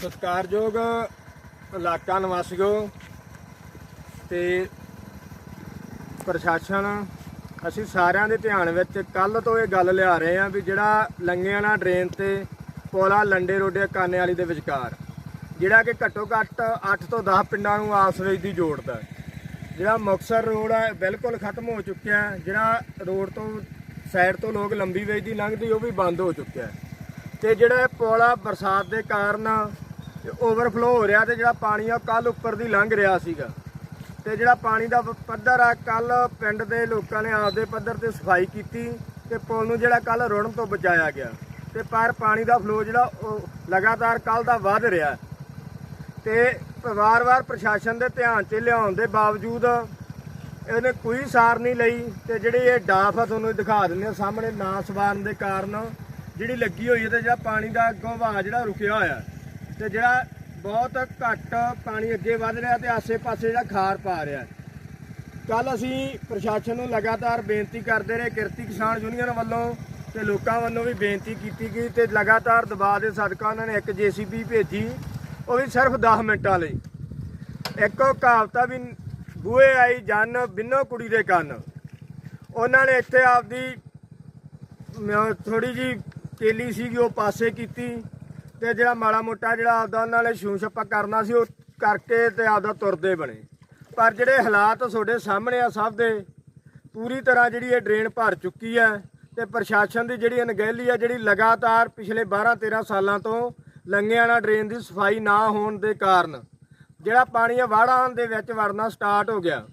ਸਤਿਕਾਰਯੋਗ ਇਲਾਕਾ ਨਿਵਾਸੀਓ ਤੇ ਪ੍ਰਸ਼ਾਸਨ, ਅਸੀਂ ਸਾਰਿਆਂ ਦੇ ਧਿਆਨ ਵਿੱਚ ਕੱਲ ਤੋਂ ਇਹ ਗੱਲ ਲਿਆ ਰਹੇ ਹਾਂ ਵੀ ਜਿਹੜਾ ਲੰਗਿਆਣਾ ਡਰੇਨ ਤੇ ਕੋਲਾ ਲੰਡੇ ਰੋਡੇ ਕਾਨੇ ਵਾਲੀ ਦੇ ਵਿਚਕਾਰ, ਜਿਹੜਾ ਕਿ ਘੱਟੋ ਘੱਟ 8 ਤੋਂ 10 ਪਿੰਡਾਂ ਨੂੰ ਆਪਸ ਵਿੱਚ ਦੀ ਜੋੜਦਾ ਹੈ। ਜਿਹੜਾ ਮੁਕਤਸਰ ਰੋਡ ਹੈ, ਬਿਲਕੁਲ ਖਤਮ ਹੋ ਚੁੱਕਿਆ ਜਿਹੜਾ ਰੋਡ ਤੋਂ ਸਾਈਡ ਤੋਂ ਲੋਕ ਲੰਬੀ ਵੇਚ ਦੀ ਲੰਘਦੇ, ਉਹ ਵੀ ਬੰਦ ਹੋ ਚੁੱਕਿਆ ਹੈ ਤੇ ਜਿਹੜਾ ਇਹ ਪੋਲਾ ਬਰਸਾਤ ਦੇ ਕਾਰਨ ਓਵਰਫਲੋ ਹੋ ਰਿਹਾ ਤੇ ਜਿਹੜਾ ਪਾਣੀ ਆ ਕੱਲ ਉੱਪਰ ਦੀ ਲੰਘ ਰਿਹਾ ਸੀਗਾ। ਤੇ ਜਿਹੜਾ ਪਾਣੀ ਦਾ ਪੱਧਰ ਆ ਕੱਲ ਪਿੰਡ ਦੇ ਲੋਕਾਂ ਨੇ ਆਪਦੇ ਪੱਧਰ ਤੇ ਸਫ਼ਾਈ ਕੀਤੀ ਤੇ ਪੁਲ ਨੂੰ ਜਿਹੜਾ ਕੱਲ ਰੁੜਨ ਤੋਂ ਬਚਾਇਆ ਗਿਆ। ਤੇ ਪਰ ਪਾਣੀ ਦਾ ਫਲੋ ਜਿਹੜਾ ਉਹ ਲਗਾਤਾਰ ਕੱਲ ਦਾ ਵੱਧ ਰਿਹਾ। ਤੇ ਵਾਰ-ਵਾਰ ਪ੍ਰਸ਼ਾਸਨ ਦੇ ਧਿਆਨ 'ਚ ਲਿਆਉਣ ਦੇ ਬਾਵਜੂਦ ਇਹਨੇ ਕੋਈ ਸਾਰ ਨਹੀਂ ਲਈ ਤੇ ਜਿਹੜੀ ਇਹ ਡਾਫ ਆ ਤੁਹਾਨੂੰ ਦਿਖਾ ਦਿੰਦੇ ਆ ਸਾਹਮਣੇ, ਨਾ ਸਵਾਰਨ ਦੇ ਕਾਰਨ ਜਿਹੜੀ ਲੱਗੀ ਹੋਈ ਹੈ ਤੇ ਜਿਹੜਾ ਪਾਣੀ ਦਾ ਅੱਗੋਂ ਜਿਹੜਾ ਰੁਕਿਆ ਹੋਇਆ। ਤੇ ਜਿਹੜਾ ਬਹੁਤ ਘੱਟ ਪਾਣੀ ਅੱਗੇ ਵੱਧ ਰਿਹਾ ਤੇ ਆਸੇ-ਪਾਸੇ ਜਿਹੜਾ ਖਾਰ ਪਾ ਰਿਹਾ। ਕੱਲ ਅਸੀਂ ਪ੍ਰਸ਼ਾਸਨ ਨੂੰ ਲਗਾਤਾਰ ਬੇਨਤੀ ਕਰਦੇ ਰਹੇ, ਕਿਰਤੀ ਕਿਸਾਨ ਯੂਨੀਅਨ ਵੱਲੋਂ ਤੇ ਲੋਕਾਂ ਵੱਲੋਂ ਵੀ ਬੇਨਤੀ ਕੀਤੀ ਗਈ ਤੇ ਲਗਾਤਾਰ ਦਬਾਅ ਦੇ ਸਦਕਾ ਉਹਨਾਂ ਨੇ ਇੱਕ ਜੀਸੀਬੀ ਭੇਜੀ, ਉਹ ਵੀ ਸਿਰਫ 10 ਮਿੰਟਾਂ ਲਈ। ਇੱਕ ਉਹ ਵੀ ਬੂਹੇ ਆਈ ਜਨ ਬਿੰਨੋ ਕੁੜੀ ਦੇ ਕੰਨ। ਉਹਨਾਂ ਨੇ ਇੱਥੇ ਆਪਦੀ ਥੋੜੀ ਜੀ ਤੇਲੀ ਸੀਗੀ, ਉਹ ਪਾਸੇ ਕੀਤੀ। ਤੇ ਜਿਹੜਾ ਮਾੜਾ ਮੋਟਾ ਜਿਹੜਾ ਆਪਦਾ ਉਹਨਾਂ ਨੇ ਛੂੰ ਛੱਪਾ ਕਰਨਾ ਸੀ, ਉਹ ਕਰਕੇ ਤੇ ਆਪਦਾ ਤੁਰਦੇ ਬਣੇ। ਪਰ ਜਿਹੜੇ ਹਾਲਾਤ ਤੁਹਾਡੇ ਸਾਹਮਣੇ ਆ ਸਭ ਦੇ, ਪੂਰੀ ਤਰ੍ਹਾਂ ਜਿਹੜੀ ਇਹ ਡਰੇਨ ਭਰ ਚੁੱਕੀ ਹੈ ਤੇ ਪ੍ਰਸ਼ਾਸਨ ਦੀ ਜਿਹੜੀ ਅਣਗਹਿਲੀ ਆ, ਜਿਹੜੀ ਲਗਾਤਾਰ ਪਿਛਲੇ 12 13 ਸਾਲਾਂ ਤੋਂ ਲੰਗਿਆਣਾ ਡਰੇਨ ਦੀ ਸਫ਼ਾਈ ਨਾ ਹੋਣ ਦੇ ਕਾਰਨ, ਜਿਹੜਾ ਪਾਣੀ ਆ ਵਾੜਾਂ ਦੇ ਵਿੱਚ ਵੜਨਾ ਸਟਾਰਟ ਹੋ ਗਿਆ।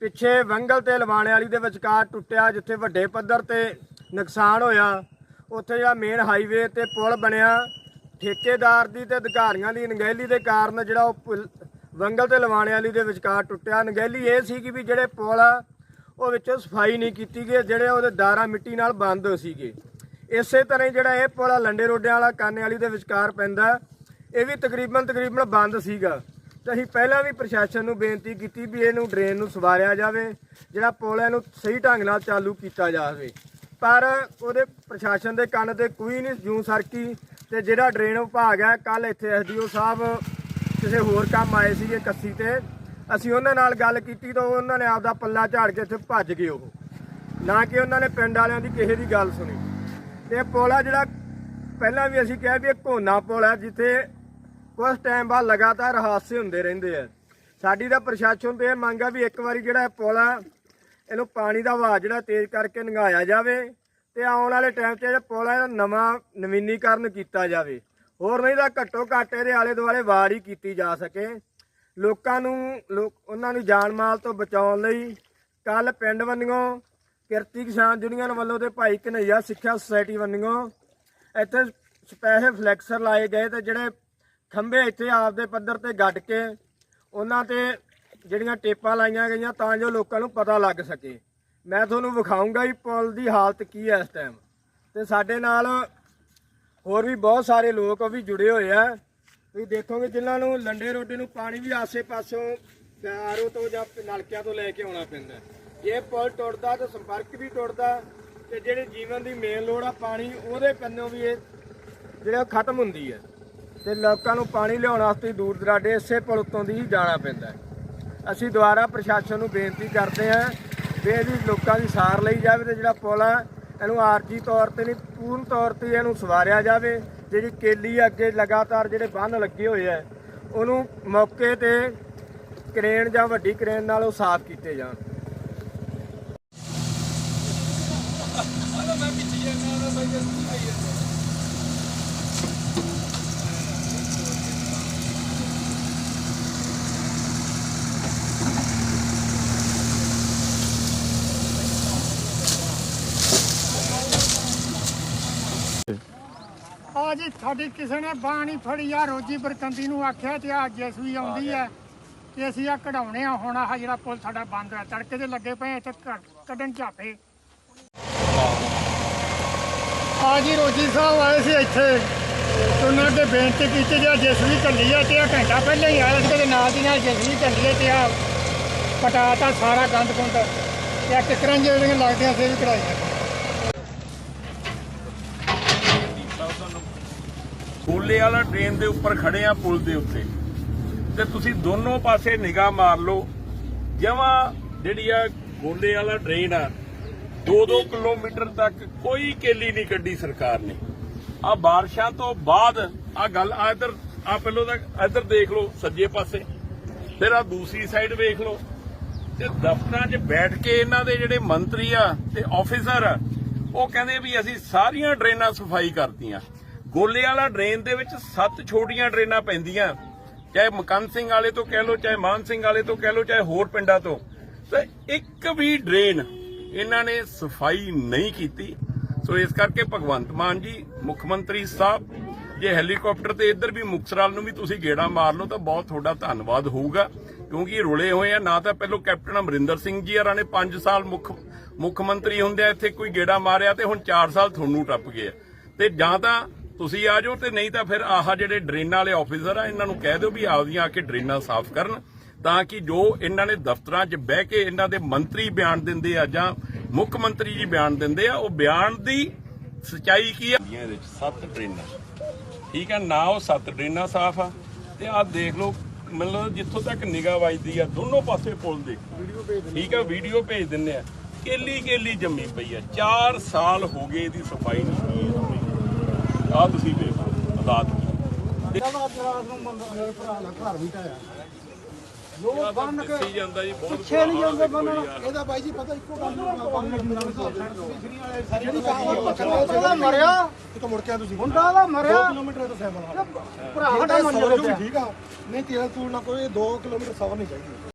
ਪਿੱਛੇ ਵੰਗਲ ਤੇ ਲਵਾਣੇ ਵਾਲੀ ਦੇ ਵਿਚਕਾਰ ਟੁੱਟਿਆ ਜਿੱਥੇ ਵੱਡੇ ਪੱਧਰ ਤੇ ਨੁਕਸਾਨ ਹੋਇਆ, ਉੱਥੇ ਜਿਹੜਾ ਮੇਨ ਹਾਈਵੇ ਤੇ ਪੁਲ ਬਣਿਆ ਠੇਕੇਦਾਰ ਦੀ ਤੇ ਅਧਿਕਾਰੀਆਂ ਦੀ ਨਗਹਿਲੀ ਦੇ ਕਾਰਨ ਜਿਹੜਾ ਉਹ ਪੁਲ- ਵੰਗਲ ਤੇ ਲਵਾਣੇ ਵਾਲੀ ਦੇ ਵਿਚਕਾਰ ਟੁੱਟਿਆ। ਅਣਗਹਿਲੀ ਇਹ ਸੀ ਕਿ ਵੀ ਜਿਹੜੇ ਪੁਲ ਆ, ਉਹ ਵਿੱਚੋਂ ਸਫ਼ਾਈ ਨਹੀਂ ਕੀਤੀ ਗਈ, ਜਿਹੜੇ ਉਹਦੇ ਦਾਰਾ ਮਿੱਟੀ ਨਾਲ ਬੰਦ ਸੀਗੇ। ਇਸੇ ਤਰ੍ਹਾਂ ਹੀ ਜਿਹੜਾ ਇਹ ਪੁਲ ਆ, ਲੰਡੇ ਰੋਡਿਆਂ ਵਾਲਾ, ਕਾਨੇ ਵਾਲੀ ਦੇ ਵਿਚਕਾਰ ਪੈਂਦਾ। ਇਹ ਵੀ ਤਕਰੀਬਨ ਤਕਰੀਬਨ ਬੰਦ ਸੀਗਾ। ਤੇ ਅਸੀਂ ਪਹਿਲਾਂ ਵੀ ਪ੍ਰਸ਼ਾਸਨ ਨੂੰ ਬੇਨਤੀ ਕੀਤੀ ਵੀ ਇਹਨੂੰ ਡਰੇਨ ਨੂੰ ਸਵਾਰਿਆ ਜਾਵੇ, ਜਿਹੜਾ ਪੁਲ ਹੈ ਇਹਨੂੰ ਸਹੀ ਢੰਗ ਨਾਲ ਚਾਲੂ ਕੀਤਾ ਜਾਵੇ। ਪਰ ਉਹਦੇ ਪ੍ਰਸ਼ਾਸਨ ਦੇ ਕੰਨ ਤੇ ਕੋਈ ਨਹੀਂ ਜੂੰ ਸਰਕੀ। ਤੇ ਜਿਹੜਾ ਡਰੇਨ ਵਿਭਾਗ ਹੈ ਕੱਲ ਇੱਥੇ ਐਸਡੀਓ ਸਾਹਿਬ ਕਿਸੇ ਹੋਰ ਕੰਮ ਆਏ ਸੀਗੇ ਕੱਸੀ ਤੇ, ਅਸੀਂ ਉਹਨਾਂ ਨਾਲ ਗੱਲ ਕੀਤੀ ਤਾਂ ਉਹਨਾਂ ਨੇ ਆਪਦਾ ਪੱਲਾ ਝਾੜ ਕੇ ਇੱਥੇ ਭੱਜ ਗਏ ਉਹ। ਨਾ ਕਿ ਉਹਨਾਂ ਨੇ ਪਿੰਡ ਵਾਲਿਆਂ ਦੀ ਕਿਸੇ ਦੀ ਗੱਲ ਸੁਣੀ। ਤੇ ਇਹ ਪੁਲ ਆ ਜਿਹੜਾ ਪਹਿਲਾਂ ਵੀ ਅਸੀਂ ਕਿਹਾ ਵੀ ਇਹ ਕੋਨਾ ਪੁਲ ਹੈ ਜਿੱਥੇ ਕੁਝ ਟਾਈਮ ਬਾਅਦ ਲਗਾਤਾਰ ਹਾਦਸੇ ਹੁੰਦੇ ਰਹਿੰਦੇ ਆ। ਸਾਡੀ ਤਾਂ ਪ੍ਰਸ਼ਾਸਨ ਤੇ ਇਹ ਮੰਗ ਆ ਵੀ ਇੱਕ ਵਾਰੀ ਜਿਹੜਾ ਇਹ ਪੁਲ ਆ, ਇਹਨੂੰ ਪਾਣੀ ਦਾ ਵਹਾਅ ਜਿਹੜਾ ਤੇਜ਼ ਕਰਕੇ ਨੰਗਾਇਆ ਜਾਵੇ। ਤੇ ਆਉਣ ਵਾਲੇ ਟਾਈਮ 'ਚ ਜਿਹੜਾ ਪੁਲ ਆ ਨਵਾਂ ਨਵੀਨੀਕਰਨ ਕੀਤਾ ਜਾਵੇ। ਹੋਰ ਨਹੀਂ ਤਾਂ ਘੱਟੋ ਘੱਟ ਇਹਦੇ ਆਲੇ ਦੁਆਲੇ ਵਾੜ ਹੀ ਕੀਤੀ ਜਾ ਸਕੇ। ਲੋਕਾਂ ਨੂੰ, ਲੋਕ, ਉਹਨਾਂ ਨੂੰ ਜਾਨ ਮਾਲ ਤੋਂ ਬਚਾਉਣ ਲਈ ਕੱਲ ਪਿੰਡ ਵੰਨਿਓ, ਕਿਰਤੀ ਕਿਸਾਨ ਯੂਨੀਅਨ ਵੱਲੋਂ ਤੇ ਭਾਈ ਕਨਈਆ ਸਿੱਖਿਆ ਸੁਸਾਇਟੀ ਵੱਲੋਂ ਇੱਥੇ ਸਪੈਸ਼ਲ ਫਲੈਕਸਰ ਲਾਏ ਗਏ ਤੇ ਜਿਹੜੇ ਖੰਭੇ ਇੱਥੇ ਆਪਦੇ ਪੱਧਰ ਤੇ ਗੱਡ ਕੇ ਉਹਨਾਂ ਤੇ ਜਿਹੜੀਆਂ ਟੇਪਾਂ ਲਾਈਆਂ ਗਈਆਂ ਤਾਂ ਜੋ ਲੋਕਾਂ ਨੂੰ ਪਤਾ ਲੱਗ ਸਕੇ। ਮੈਂ ਤੁਹਾਨੂੰ ਵਿਖਾਉਂਗਾ ਵੀ ਪੁਲ ਦੀ ਹਾਲਤ ਕੀ ਹੈ ਇਸ ਟਾਈਮ ਤੇ ਸਾਡੇ ਨਾਲ ਹੋਰ ਵੀ ਬਹੁਤ ਸਾਰੇ ਲੋਕ ਵੀ ਜੁੜੇ ਹੋਏ ਆ। ਤੁਸੀਂ ਦੇਖੋਗੇ ਜਿਨ੍ਹਾਂ ਨੂੰ ਲੰਡੇ ਰੋਡੇ ਨੂੰ ਪਾਣੀ ਵੀ ਆਸੇ-ਪਾਸੋਂ ਆਰੋ ਤੋਂ ਜਾਂ ਨਲਕਿਆਂ ਤੋਂ ਲੈ ਕੇ ਆਉਣਾ ਪੈਂਦਾ ਜੇ ਪੁਲ ਟੁੱਟਦਾ ਤਾਂ ਸੰਪਰਕ ਵੀ ਟੁੱਟਦਾ ਤੇ ਜਿਹੜੇ ਜੀਵਨ ਦੀ ਮੇਨ ਲੋੜ ਆ ਪਾਣੀ, ਉਹਦੇ ਕੰਨੋਂ ਵੀ ਇਹ ਜਿਹੜਾ ਖਤਮ ਹੁੰਦੀ ਹੈ। ਤੇ ਲੋਕਾਂ ਨੂੰ ਪਾਣੀ ਲਿਆਉਣ ਵਾਸਤੇ ਦੂਰ ਦਰਾਡੇ ਇਸੇ ਪੁਲ ਤੋਂ ਦੀ ਜਾਣਾ ਪੈਂਦਾ ਅਸੀਂ ਦੁਆਰਾ ਪ੍ਰਸ਼ਾਸਨ ਨੂੰ ਬੇਨਤੀ ਕਰਦੇ ਹਾਂ ਵੀ ਇਹਦੀ ਲੋਕਾਂ ਦੀ ਸਾਰ ਲਈ ਜਾਵੇ ਤੇ ਜਿਹੜਾ ਪੁਲ ਆ, ਇਹਨੂੰ ਆਰਜੀ ਤੌਰ ਤੇ ਨਹੀਂ, ਪੂਰਨ ਤੌਰ ਤੇ ਇਹਨੂੰ ਸਵਾਰਿਆ ਜਾਵੇ। ਜਿਹੜੀ ਕੇਲੀ ਅੱਗੇ ਲਗਾਤਾਰ ਜਿਹੜੇ ਬੰਨ ਲੱਗੇ ਹੋਏ ਆ, ਉਹਨੂੰ ਮੌਕੇ ਤੇ ਕ੍ਰੇਨ ਜਾਂ ਵੱਡੀ ਕ੍ਰੇਨ ਨਾਲ ਉਹ ਸਾਫ਼ ਕੀਤੇ ਜਾਣ। ਆ ਜੀ ਸਾਡੀ ਕਿਸੇ ਨੇ ਬਾਣੀ ਫੜੀ। ਆ ਰੋਜੀ ਬਰਕੰਦੀ ਨੂੰ ਆਖਿਆ ਤੇ ਆ ਜਸਵੀ ਆਉਂਦੀ ਆ ਤੇ ਅਸੀਂ ਆ ਕਢਾਉਣੇ ਆ। ਹੁਣ ਆ ਜਿਹੜਾ ਪੁਲ ਸਾਡਾ ਬੰਦ ਆ ਤੜਕੇ ਦੇ ਲੱਗੇ ਪਏ ਇੱਥੇ ਕੱਢਣ ਝਾਪੇ। ਆ ਜੀ ਰੋਜੀ ਸਾਹਿਬ ਆਏ ਸੀ ਇੱਥੇ ਉਹਨਾਂ ਅੱਗੇ ਬੇਨਤੀ ਕੀਤੀ ਜੇ ਜਸਵੀ ਕੱਲੀ ਆ ਤੇ ਆ ਘੰਟਾ ਪਹਿਲਾਂ ਹੀ ਆਇਆ ਸੀ ਤੇ ਨਾਲ ਦੀ ਨਾਲ ਜਸਵੀ ਕੱਲੀ ਆ ਤੇ ਆ ਪਟਾਤਾ ਸਾਰਾ ਗੰਦ ਗੁੰਦ ਤੇ ਆ ਕਿਕਰਾਂ ਜਿਹੜੀਆਂ ਲੱਗਦੀਆਂ ਸੀ ਵੀ ਕਢਾਈਆਂ। ਗੋਲੇ ਵਾਲਾ ਟ੍ਰੇਨ ਦੇ ਉੱਪਰ ਖੜੇ ਆ ਪੁਲ ਦੇ ਉੱਤੇ। ਤੇ ਤੁਸੀਂ ਦੋਨੋਂ ਪਾਸੇ ਨਿਗਾਹ ਮਾਰ ਲਓ। ਜਮਾਂ ਜਿਹੜੀ ਆ ਗੋਲੇ ਵਾਲਾ ਟ੍ਰੇਨ ਆ 2-2 ਕਿਲੋਮੀਟਰ ਤੱਕ ਕੋਈ ਕੇਲੀ ਨਹੀਂ ਕੱਢੀ ਸਰਕਾਰ ਨੇ। ਆ ਬਾਰਿਸ਼ਾਂ ਤੋਂ ਬਾਅਦ ਆ ਗੱਲ ਆ ਇਧਰ ਆ ਪਹਿਲੋ ਤੱਕ ਇਧਰ ਦੇਖ ਲਓ, ਸੱਜੇ ਪਾਸੇ। ਫਿਰ ਆ ਦੂਸਰੀ ਸਾਈਡ ਵੇਖ ਲਓ। ਤੇ ਦਫ਼ਤਰਾਂ 'ਚ ਬੈਠ ਕੇ ਇਹਨਾਂ ਦੇ ਜਿਹੜੇ ਮੰਤਰੀ ਆ ਤੇ ਆਫੀਸਰ ਆ, ਉਹ ਕਹਿੰਦੇ ਵੀ ਅਸੀਂ ਸਾਰੀਆਂ ਡਰੇਨਾਂ ਸਫ਼ਾਈ ਕਰਤੀਆਂ। ਗੋਲੇ ਵਾਲਾ ਡਰੇਨ ਦੇ ਵਿੱਚ ਸੱਤ ਛੋਟੀਆਂ ਡਰੇਨਾਂ ਪੈਂਦੀਆਂ। ਚਾਹੇ ਮਕੰਨ ਸਿੰਘ ਵਾਲੇ ਤੋਂ ਕਹਿ ਲਓ, ਚਾਹੇ ਮਾਨ ਸਿੰਘ ਵਾਲੇ ਤੋਂ ਕਹਿ ਲਓ, ਚਾਹੇ ਹੋਰ ਪਿੰਡਾਂ ਤੋਂ। ਤੇ ਇੱਕ ਵੀ ਡਰੇਨ ਇਹਨਾਂ ਨੇ ਸਫ਼ਾਈ ਨਹੀਂ ਕੀਤੀ। ਸੋ ਇਸ ਕਰਕੇ ਭਗਵੰਤ ਮਾਨ ਜੀ, ਮੁੱਖ ਮੰਤਰੀ ਸਾਹਿਬ, ਜੇ ਹੈਲੀਕਾਪਟਰ ਤੇ ਇੱਧਰ ਵੀ ਮੁਕਸਰਾਲ ਨੂੰ ਵੀ ਤੁਸੀਂ ਗੇੜਾ ਮਾਰ ਲਓ, ਤਾਂ ਬਹੁਤ ਤੁਹਾਡਾ ਧੰਨਵਾਦ ਹੋਊਗਾ। ਕਿਉਂਕਿ ਇਹ ਰੁਲੇ ਹੋਏ ਆ, ਨਾ ਤਾਂ ਪਹਿਲਾਂ ਕੈਪਟਨ ਅਮਰਿੰਦਰ ਸਿੰਘ ਜੀ ਹਰਾਂ ਨੇ 5 ਸਾਲ ਮੁੱਖ ਮੁੱਖ ਮੰਤਰੀ ਹੁੰਦੇ ਆ, ਇੱਥੇ ਕੋਈ ਗੇੜਾ ਮਾਰਿਆ ਤੇ ਹੁਣ 4 ਸਾਲ ਤੁਹਾਨੂੰ ਟੱਪ ਗਏ ਆ। ਤੇ ਜਾਂ ਤਾਂ ਤੁਸੀਂ ਆ ਜਾਓ ਤੇ ਨਹੀਂ ਤਾਂ ਫਿਰ ਆਹ ਜਿਹੜੇ ਡਰੇਨਾਂ ਵਾਲੇ ਆਫੀਸਰ ਆ ਇਹਨਾਂ ਨੂੰ ਕਹਿ ਦਿਓ ਵੀ ਆਪਦੀਆਂ ਆ ਕੇ ਡਰੇਨਾਂ ਸਾਫ਼ ਕਰਨ ਤਾਂ ਕਿ ਜੋ ਇਹਨਾਂ ਨੇ ਦਫ਼ਤਰਾਂ 'ਚ ਬਹਿ ਕੇ ਇਹਨਾਂ ਦੇ ਮੰਤਰੀ ਬਿਆਨ ਦਿੰਦੇ ਆ ਜਾਂ ਮੁੱਖ ਮੰਤਰੀ ਜੀ ਬਿਆਨ ਦਿੰਦੇ ਆ ਉਹ ਬਿਆਨ ਦੀ ਸਚਾਈ ਕੀ ਆ? ਇਹਦੇ ਵਿੱਚ ਸੱਤ ਟ੍ਰੇਨਾਂ ਠੀਕ ਆ ਨਾ ਉਹ ਸੱਤ ਡਰੇਨਾਂ ਸਾਫ਼ ਆ ਤੇ ਆਹ ਦੇਖ ਲਓ ਮਤਲਬ ਜਿੱਥੋਂ ਤੱਕ ਨਿਗਾਹ ਵੱਜਦੀ ਆ ਦੋਨੋਂ ਪਾਸੇ ਪੁਲ ਦੇ। ਠੀਕ ਆ ਵੀਡੀਓ ਭੇਜ ਦਿੰਨੇ ਆ। ਕੇਲੀ ਕੇਲੀ ਜੰਮੀ ਪਈ ਆ 4 ਸਾਲ ਹੋ ਗਏ ਇਹਦੀ ਸਫ਼ਾਈ ਨਹੀਂ ਹੋਈ ਆ ਤੁਸੀਂ ਵੇਖੋ ਹਾਲਾਤ ਲੋਕ ਬੰਨ ਕੇ ਜਾਂਦਾ ਜੀ ਬਹੁਤ ਪਿੱਛੇ ਨਹੀਂ ਜਾਂਦੇ ਇਹਦਾ ਬਾਈ ਜੀ ਪਤਾ ਇੱਕੋ ਗੱਲ ਜਿਹੜੀ ਉਹਦਾ ਮਰਿਆ। ਕਿਤੋਂ ਮੁੜ ਕੇ ਆ ਤੁਸੀਂ। ਹੁੰਦਾ ਦਾ 2 ਮਰਿਆ। ਕਿਲੋਮੀਟਰ ਤੋਂ ਸੈਮਲ ਭਰਾ ਸਾਡਾ ਮੰਨ ਠੀਕ ਆ। ਨਹੀਂ ਤੇਲ ਤੂਲ ਨਾ ਕੋਈ 2 ਕਿਲੋਮੀਟਰ ਸਵਰ ਨਹੀਂ ਚਾਹੀਦੀ।